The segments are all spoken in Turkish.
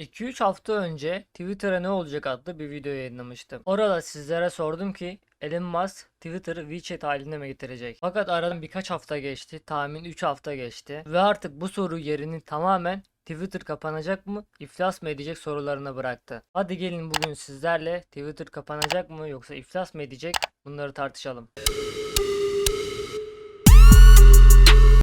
2-3 hafta önce Twitter'a ne olacak adlı bir video yayınlamıştım. Orada sizlere sordum ki Elon Musk Twitter'ı WeChat haline mi getirecek? Fakat aradan birkaç hafta geçti. Tahmin 3 hafta geçti. Ve artık bu soru yerini tamamen Twitter kapanacak mı, iflas mı edecek sorularına bıraktı. Hadi gelin bugün sizlerle Twitter kapanacak mı yoksa iflas mı edecek bunları tartışalım.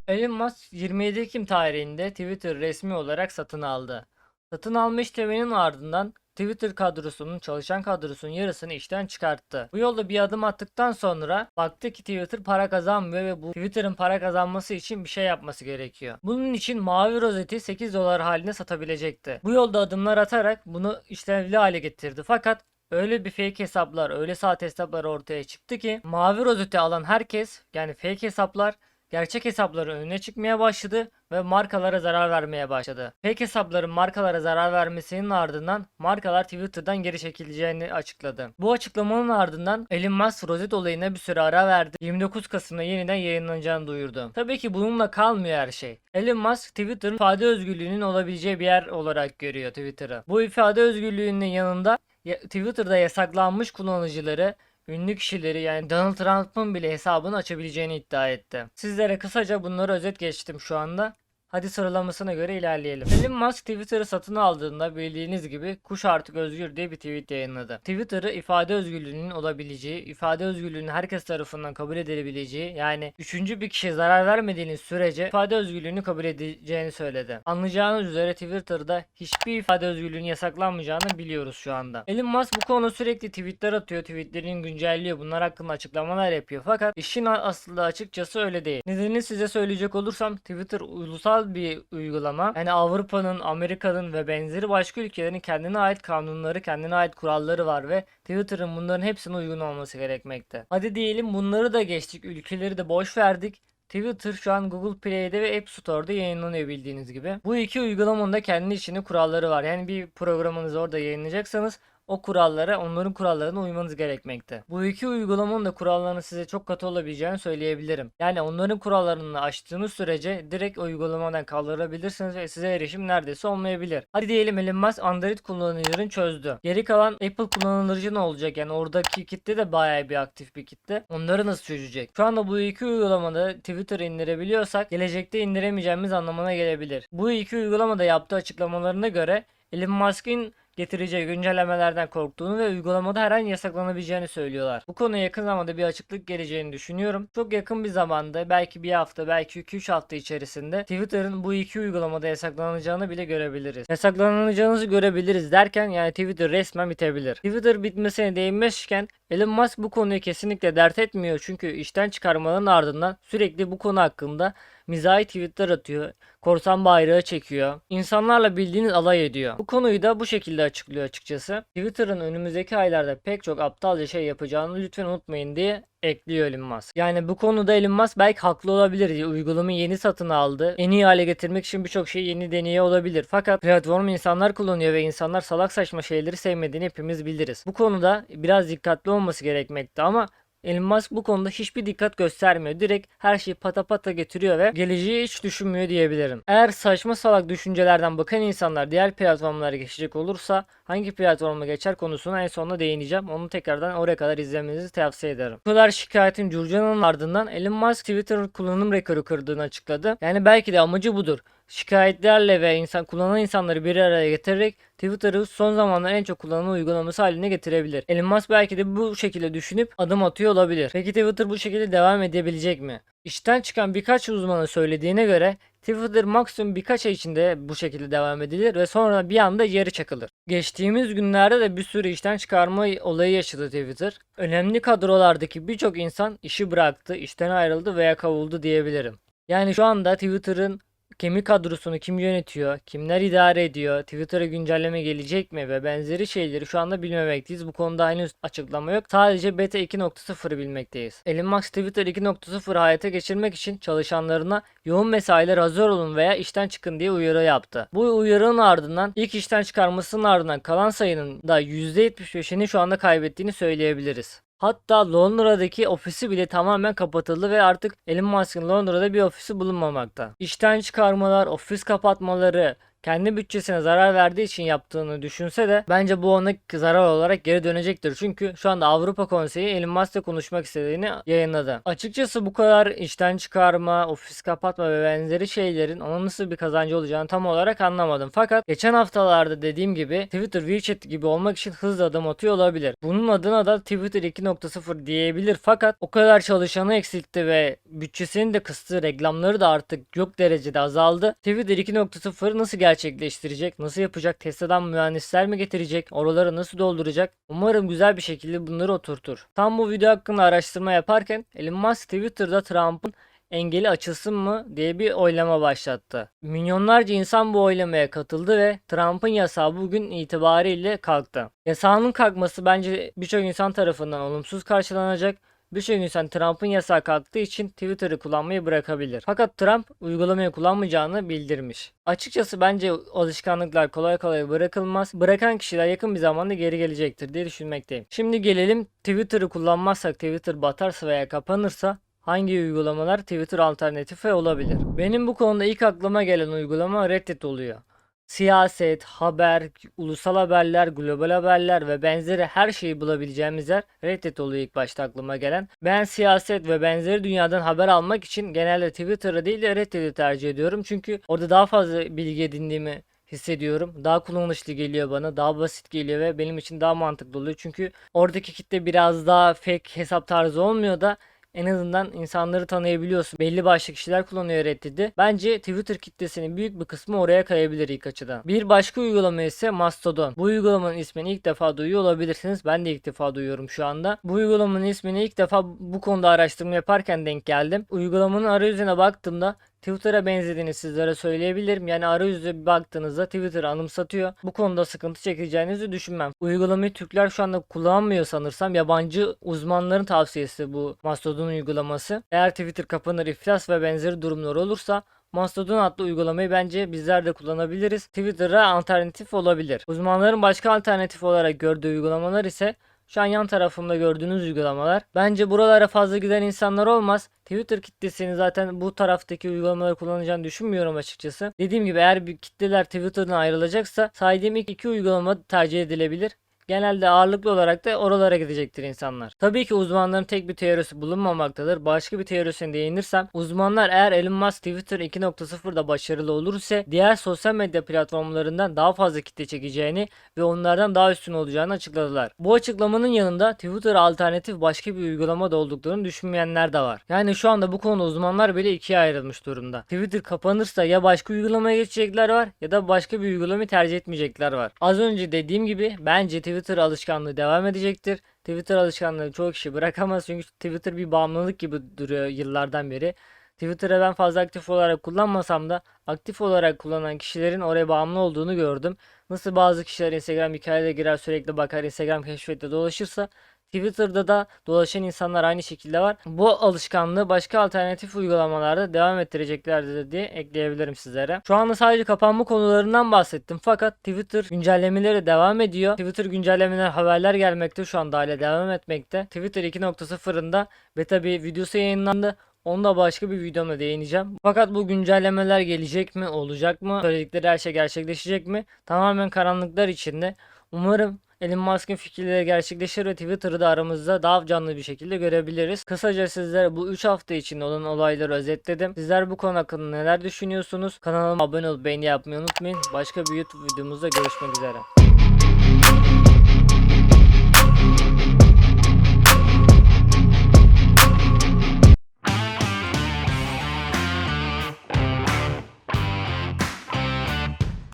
Elon Musk 27 Ekim tarihinde Twitter resmi olarak satın aldı. Satın alma işleminin ardından Twitter kadrosunun çalışan kadrosunun yarısını işten çıkarttı. Bu yolda bir adım attıktan sonra baktı ki Twitter para kazanmıyor ve bu Twitter'ın para kazanması için bir şey yapması gerekiyor. Bunun için mavi rozeti 8 dolar haline satabilecekti. Bu yolda adımlar atarak bunu işlevli hale getirdi. Fakat Öyle bir fake hesaplar, öyle saat hesaplar ortaya çıktı ki mavi rozeti alan herkes yani fake hesaplar gerçek hesapların önüne çıkmaya başladı ve markalara zarar vermeye başladı. Fake hesapların markalara zarar vermesinin ardından markalar Twitter'dan geri çekileceğini açıkladı. Bu açıklamanın ardından Elon Musk rozet olayına bir süre ara verdi. 29 Kasım'da yeniden yayınlanacağını duyurdu. Tabii ki bununla kalmıyor her şey. Elon Musk Twitter'ın ifade özgürlüğünün olabileceği bir yer olarak görüyor Twitter'ı. Bu ifade özgürlüğünün yanında ya- Twitter'da yasaklanmış kullanıcıları ünlü kişileri yani Donald Trump'ın bile hesabını açabileceğini iddia etti. Sizlere kısaca bunları özet geçtim şu anda. Hadi sıralamasına göre ilerleyelim. Elon Musk Twitter'ı satın aldığında bildiğiniz gibi kuş artık özgür diye bir tweet yayınladı. Twitter'ı ifade özgürlüğünün olabileceği, ifade özgürlüğünün herkes tarafından kabul edilebileceği yani üçüncü bir kişiye zarar vermediğiniz sürece ifade özgürlüğünü kabul edeceğini söyledi. Anlayacağınız üzere Twitter'da hiçbir ifade özgürlüğünün yasaklanmayacağını biliyoruz şu anda. Elon Musk bu konu sürekli tweetler atıyor, tweetlerini güncelliyor, bunlar hakkında açıklamalar yapıyor. Fakat işin aslında açıkçası öyle değil. Nedenini size söyleyecek olursam Twitter ulusal bir uygulama. Yani Avrupa'nın, Amerika'nın ve benzeri başka ülkelerin kendine ait kanunları, kendine ait kuralları var ve Twitter'ın bunların hepsine uygun olması gerekmekte. Hadi diyelim bunları da geçtik, ülkeleri de boş verdik. Twitter şu an Google Play'de ve App Store'da yayınlanıyor bildiğiniz gibi. Bu iki uygulamanın da kendi içinde kuralları var. Yani bir programınızı orada yayınlayacaksanız o kurallara, onların kurallarına uymanız gerekmekte. Bu iki uygulamanın da kurallarının size çok katı olabileceğini söyleyebilirim. Yani onların kurallarını aştığınız sürece direkt uygulamadan kaldırabilirsiniz ve size erişim neredeyse olmayabilir. Hadi diyelim Elon Musk Android kullanıcıların çözdü. Geri kalan Apple kullanıcı ne olacak? Yani oradaki kitle de bayağı bir aktif bir kitle. Onları nasıl çözecek? Şu anda bu iki uygulamada Twitter'ı indirebiliyorsak gelecekte indiremeyeceğimiz anlamına gelebilir. Bu iki uygulamada yaptığı açıklamalarına göre Elon Musk'ın getireceği güncellemelerden korktuğunu ve uygulamada her an yasaklanabileceğini söylüyorlar. Bu konuya yakın zamanda bir açıklık geleceğini düşünüyorum. Çok yakın bir zamanda belki bir hafta belki 2-3 hafta içerisinde Twitter'ın bu iki uygulamada yasaklanacağını bile görebiliriz. Yasaklanacağınızı görebiliriz derken yani Twitter resmen bitebilir. Twitter bitmesine değinmişken Elon Musk bu konuyu kesinlikle dert etmiyor çünkü işten çıkarmaların ardından sürekli bu konu hakkında mizahi tweetler atıyor. Korsan bayrağı çekiyor. İnsanlarla bildiğiniz alay ediyor. Bu konuyu da bu şekilde açıklıyor açıkçası. Twitter'ın önümüzdeki aylarda pek çok aptalca şey yapacağını lütfen unutmayın diye ekliyor Elon Musk. Yani bu konuda Elon Musk belki haklı olabilir. Uygulamayı yeni satın aldı. En iyi hale getirmek için birçok şey yeni deneye olabilir. Fakat platformu insanlar kullanıyor ve insanlar salak saçma şeyleri sevmediğini hepimiz biliriz. Bu konuda biraz dikkatli olması gerekmekte ama Elon Musk bu konuda hiçbir dikkat göstermiyor. Direkt her şeyi pata pata getiriyor ve geleceği hiç düşünmüyor diyebilirim. Eğer saçma salak düşüncelerden bakan insanlar diğer platformlara geçecek olursa hangi platforma geçer konusuna en sonunda değineceğim. Onu tekrardan oraya kadar izlemenizi tavsiye ederim. Bu kadar şikayetin curcanın ardından Elon Musk Twitter kullanım rekoru kırdığını açıkladı. Yani belki de amacı budur şikayetlerle ve insan kullanan insanları bir araya getirerek Twitter'ı son zamanların en çok kullanılan uygulaması haline getirebilir. Elon Musk belki de bu şekilde düşünüp adım atıyor olabilir. Peki Twitter bu şekilde devam edebilecek mi? İşten çıkan birkaç uzmanın söylediğine göre Twitter maksimum birkaç ay içinde bu şekilde devam edilir ve sonra bir anda yeri çakılır. Geçtiğimiz günlerde de bir sürü işten çıkarma olayı yaşadı Twitter. Önemli kadrolardaki birçok insan işi bıraktı, işten ayrıldı veya kovuldu diyebilirim. Yani şu anda Twitter'ın kemik kadrosunu kim yönetiyor, kimler idare ediyor, Twitter'a güncelleme gelecek mi ve benzeri şeyleri şu anda bilmemekteyiz. Bu konuda henüz açıklama yok. Sadece beta 2.0'ı bilmekteyiz. Elon Musk Twitter 2.0 hayata geçirmek için çalışanlarına yoğun mesailer hazır olun veya işten çıkın diye uyarı yaptı. Bu uyarının ardından ilk işten çıkarmasının ardından kalan sayının da %75'ini şu anda kaybettiğini söyleyebiliriz. Hatta Londra'daki ofisi bile tamamen kapatıldı ve artık Elon Musk'ın Londra'da bir ofisi bulunmamakta. İşten çıkarmalar, ofis kapatmaları, kendi bütçesine zarar verdiği için yaptığını düşünse de bence bu ona zarar olarak geri dönecektir. Çünkü şu anda Avrupa Konseyi Elon Musk'la konuşmak istediğini yayınladı. Açıkçası bu kadar işten çıkarma, ofis kapatma ve benzeri şeylerin ona nasıl bir kazancı olacağını tam olarak anlamadım. Fakat geçen haftalarda dediğim gibi Twitter WeChat gibi olmak için hızlı adım atıyor olabilir. Bunun adına da Twitter 2.0 diyebilir fakat o kadar çalışanı eksiltti ve bütçesini de kıstı, reklamları da artık yok derecede azaldı. Twitter 2.0 nasıl gerçekleştirecek, nasıl yapacak, Tesla'dan mühendisler mi getirecek, oraları nasıl dolduracak? Umarım güzel bir şekilde bunları oturtur. Tam bu video hakkında araştırma yaparken Elon Musk Twitter'da Trump'ın engeli açılsın mı diye bir oylama başlattı. Milyonlarca insan bu oylamaya katıldı ve Trump'ın yasağı bugün itibariyle kalktı. Yasağının kalkması bence birçok insan tarafından olumsuz karşılanacak. Birçok insan Trump'ın yasağı kalktığı için Twitter'ı kullanmayı bırakabilir. Fakat Trump uygulamayı kullanmayacağını bildirmiş. Açıkçası bence alışkanlıklar kolay kolay bırakılmaz. Bırakan kişiler yakın bir zamanda geri gelecektir diye düşünmekteyim. Şimdi gelelim Twitter'ı kullanmazsak Twitter batarsa veya kapanırsa hangi uygulamalar Twitter alternatifi olabilir? Benim bu konuda ilk aklıma gelen uygulama Reddit oluyor. Siyaset, haber, ulusal haberler, global haberler ve benzeri her şeyi bulabileceğimiz yer Reddit oluyor ilk başta aklıma gelen. Ben siyaset ve benzeri dünyadan haber almak için genelde Twitter'ı değil de Reddit'i tercih ediyorum. Çünkü orada daha fazla bilgi edindiğimi hissediyorum. Daha kullanışlı geliyor bana. Daha basit geliyor ve benim için daha mantıklı oluyor. Çünkü oradaki kitle biraz daha fake hesap tarzı olmuyor da en azından insanları tanıyabiliyorsun. Belli başlı kişiler kullanıyor Reddit'i. Bence Twitter kitlesinin büyük bir kısmı oraya kayabilir ilk açıdan. Bir başka uygulama ise Mastodon. Bu uygulamanın ismini ilk defa duyuyor olabilirsiniz. Ben de ilk defa duyuyorum şu anda. Bu uygulamanın ismini ilk defa bu konuda araştırma yaparken denk geldim. Uygulamanın arayüzüne baktığımda Twitter'a benzediğini sizlere söyleyebilirim. Yani arayüzü bir baktığınızda Twitter'ı anımsatıyor. Bu konuda sıkıntı çekeceğinizi düşünmem. Uygulamayı Türkler şu anda kullanmıyor sanırsam. Yabancı uzmanların tavsiyesi bu Mastodon uygulaması. Eğer Twitter kapanır, iflas ve benzeri durumlar olursa Mastodon adlı uygulamayı bence bizler de kullanabiliriz. Twitter'a alternatif olabilir. Uzmanların başka alternatif olarak gördüğü uygulamalar ise şu an yan tarafımda gördüğünüz uygulamalar. Bence buralara fazla giden insanlar olmaz. Twitter kitlesini zaten bu taraftaki uygulamaları kullanacağını düşünmüyorum açıkçası. Dediğim gibi eğer bir kitleler Twitter'dan ayrılacaksa saydığım ilk iki uygulama tercih edilebilir. Genelde ağırlıklı olarak da oralara gidecektir insanlar. Tabii ki uzmanların tek bir teorisi bulunmamaktadır. Başka bir teorisine değinirsem uzmanlar eğer Elon Musk Twitter 2.0'da başarılı olursa diğer sosyal medya platformlarından daha fazla kitle çekeceğini ve onlardan daha üstün olacağını açıkladılar. Bu açıklamanın yanında Twitter alternatif başka bir uygulama da olduklarını düşünmeyenler de var. Yani şu anda bu konu uzmanlar bile ikiye ayrılmış durumda. Twitter kapanırsa ya başka uygulamaya geçecekler var ya da başka bir uygulamayı tercih etmeyecekler var. Az önce dediğim gibi bence Twitter alışkanlığı devam edecektir. Twitter alışkanlığı çoğu kişi bırakamaz çünkü Twitter bir bağımlılık gibi duruyor yıllardan beri. Twitter'ı ben fazla aktif olarak kullanmasam da aktif olarak kullanan kişilerin oraya bağımlı olduğunu gördüm. Nasıl bazı kişiler Instagram hikayede girer sürekli bakar Instagram keşfette dolaşırsa Twitter'da da dolaşan insanlar aynı şekilde var. Bu alışkanlığı başka alternatif uygulamalarda devam ettireceklerdir diye ekleyebilirim sizlere. Şu anda sadece kapanma konularından bahsettim fakat Twitter güncellemeleri devam ediyor. Twitter güncellemeler haberler gelmekte şu anda hala devam etmekte. Twitter 2.0'ında beta bir videosu yayınlandı. Onu da başka bir videomda değineceğim. Fakat bu güncellemeler gelecek mi, olacak mı, söyledikleri her şey gerçekleşecek mi? Tamamen karanlıklar içinde. Umarım Elon Musk'ın fikirleri gerçekleşir ve Twitter'ı da aramızda daha canlı bir şekilde görebiliriz. Kısaca sizlere bu 3 hafta içinde olan olayları özetledim. Sizler bu konu hakkında neler düşünüyorsunuz? Kanalıma abone olup beğeni yapmayı unutmayın. Başka bir YouTube videomuzda görüşmek üzere.